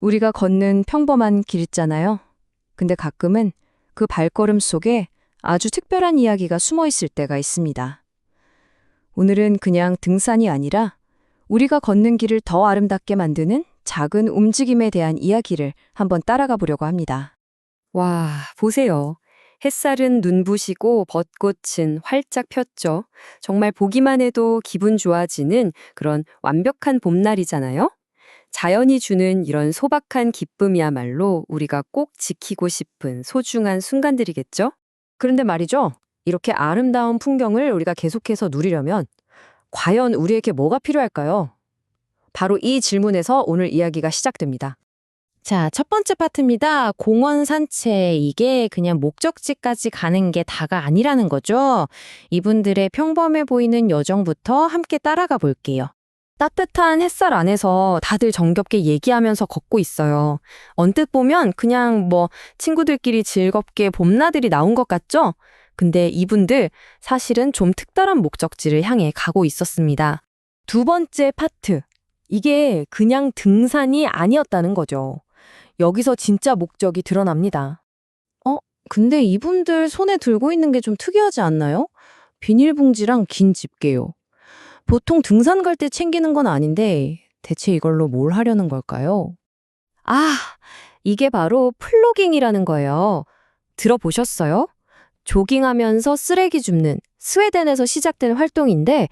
우리가 걷는 평범한 길 있잖아요. 근데 가끔은 그 발걸음 속에 아주 특별한 이야기가 숨어 있을 때가 있습니다. 오늘은 그냥 등산이 아니라 우리가 걷는 길을 더 아름답게 만드는 작은 움직임에 대한 이야기를 한번 따라가 보려고 합니다. 와, 보세요. 햇살은 눈부시고 벚꽃은 활짝 폈죠. 정말 보기만 해도 기분 좋아지는 그런 완벽한 봄날이잖아요. 자연이 주는 이런 소박한 기쁨이야말로 우리가 꼭 지키고 싶은 소중한 순간들이겠죠? 그런데 말이죠. 이렇게 아름다운 풍경을 우리가 계속해서 누리려면 과연 우리에게 뭐가 필요할까요? 바로 이 질문에서 오늘 이야기가 시작됩니다. 자, 첫 번째 파트입니다. 공원 산책. 이게 그냥 목적지까지 가는 게 다가 아니라는 거죠. 이분들의 평범해 보이는 여정부터 함께 따라가 볼게요. 따뜻한 햇살 안에서 다들 정겹게 얘기하면서 걷고 있어요. 언뜻 보면 그냥 뭐 친구들끼리 즐겁게 봄나들이 나온 것 같죠? 근데 이분들 사실은 좀 특별한 목적지를 향해 가고 있었습니다. 두 번째 파트. 이게 그냥 등산이 아니었다는 거죠. 여기서 진짜 목적이 드러납니다. 어, 근데 이분들 손에 들고 있는 게 좀 특이하지 않나요? 비닐봉지랑 긴 집게요. 보통 등산 갈 때 챙기는 건 아닌데 대체 이걸로 뭘 하려는 걸까요? 아, 이게 바로 플로깅이라는 거예요. 들어보셨어요? 조깅하면서 쓰레기 줍는 스웨덴에서 시작된 활동인데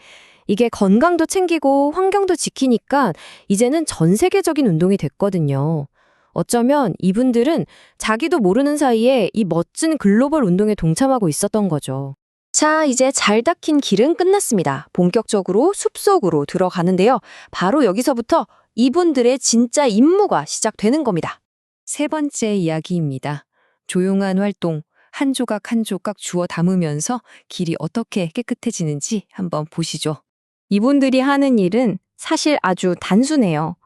이게 건강도 챙기고 환경도 지키니까 이제는 전 세계적인 운동이 됐거든요. 어쩌면 이분들은 자기도 모르는 사이에 이 멋진 글로벌 운동에 동참하고 있었던 거죠. 자, 이제 잘 닦인 길은 끝났습니다. 본격적으로 숲속으로 들어가는데요. 바로 여기서부터 이분들의 진짜 임무가 시작되는 겁니다. 세 번째 이야기입니다. 조용한 활동, 한 조각 한 조각 주워 담으면서 길이 어떻게 깨끗해지는지 한번 보시죠. 이분들이 하는 일은 사실 아주 단순해요.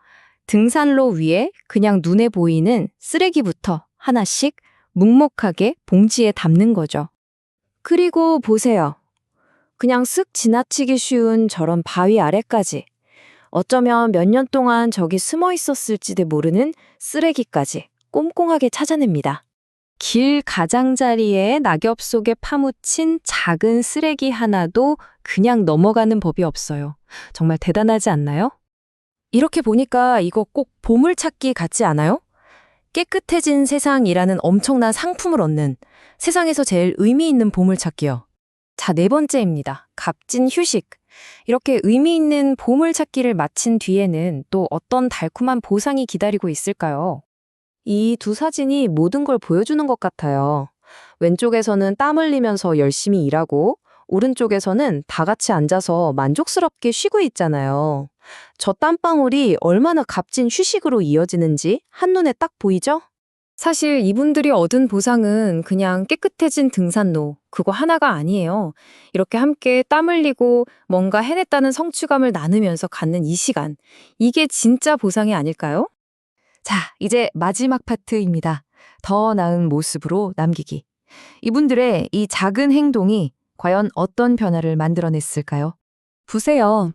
등산로 위에 그냥 눈에 보이는 쓰레기부터 하나씩 묵묵하게 봉지에 담는 거죠. 그리고 보세요. 그냥 쓱 지나치기 쉬운 저런 바위 아래까지. 어쩌면 몇 년 동안 저기 숨어 있었을지도 모르는 쓰레기까지 꼼꼼하게 찾아냅니다. 길 가장자리에 낙엽 속에 파묻힌 작은 쓰레기 하나도 그냥 넘어가는 법이 없어요. 정말 대단하지 않나요? 이렇게 보니까 이거 꼭 보물찾기 같지 않아요? 깨끗해진 세상이라는 엄청난 상품을 얻는 세상에서 제일 의미 있는 보물찾기요. 자, 네 번째입니다. 값진 휴식. 이렇게 의미 있는 보물찾기를 마친 뒤에는 또 어떤 달콤한 보상이 기다리고 있을까요? 이 두 사진이 모든 걸 보여주는 것 같아요. 왼쪽에서는 땀 흘리면서 열심히 일하고, 오른쪽에서는 다 같이 앉아서 만족스럽게 쉬고 있잖아요. 저 땀방울이 얼마나 값진 휴식으로 이어지는지 한눈에 딱 보이죠? 사실 이분들이 얻은 보상은 그냥 깨끗해진 등산로, 그거 하나가 아니에요. 이렇게 함께 땀 흘리고 뭔가 해냈다는 성취감을 나누면서 갖는 이 시간. 이게 진짜 보상이 아닐까요? 자, 이제 마지막 파트입니다. 더 나은 모습으로 남기기. 이분들의 이 작은 행동이 과연 어떤 변화를 만들어냈을까요? 보세요.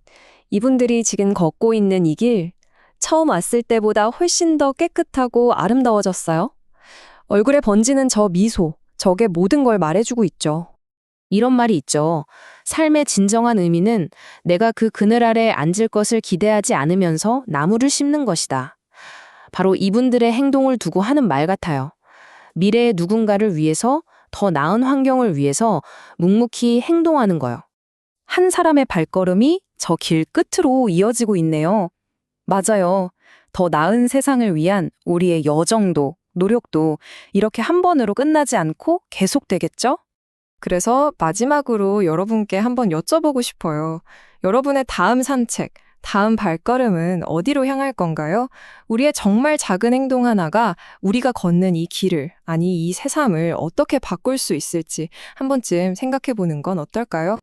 이분들이 지금 걷고 있는 이 길, 처음 왔을 때보다 훨씬 더 깨끗하고 아름다워졌어요. 얼굴에 번지는 저 미소, 저게 모든 걸 말해주고 있죠. 이런 말이 있죠. 삶의 진정한 의미는 내가 그 그늘 아래 앉을 것을 기대하지 않으면서 나무를 심는 것이다. 바로 이분들의 행동을 두고 하는 말 같아요. 미래의 누군가를 위해서 더 나은 환경을 위해서 묵묵히 행동하는 거요. 한 사람의 발걸음이 저 길 끝으로 이어지고 있네요. 맞아요. 더 나은 세상을 위한 우리의 여정도, 노력도 이렇게 한 번으로 끝나지 않고 계속되겠죠? 그래서 마지막으로 여러분께 한번 여쭤보고 싶어요. 여러분의 다음 산책, 다음 발걸음은 어디로 향할 건가요? 우리의 정말 작은 행동 하나가 우리가 걷는 이 길을, 아니 이 새삼을 어떻게 바꿀 수 있을지 한 번쯤 생각해 보는 건 어떨까요?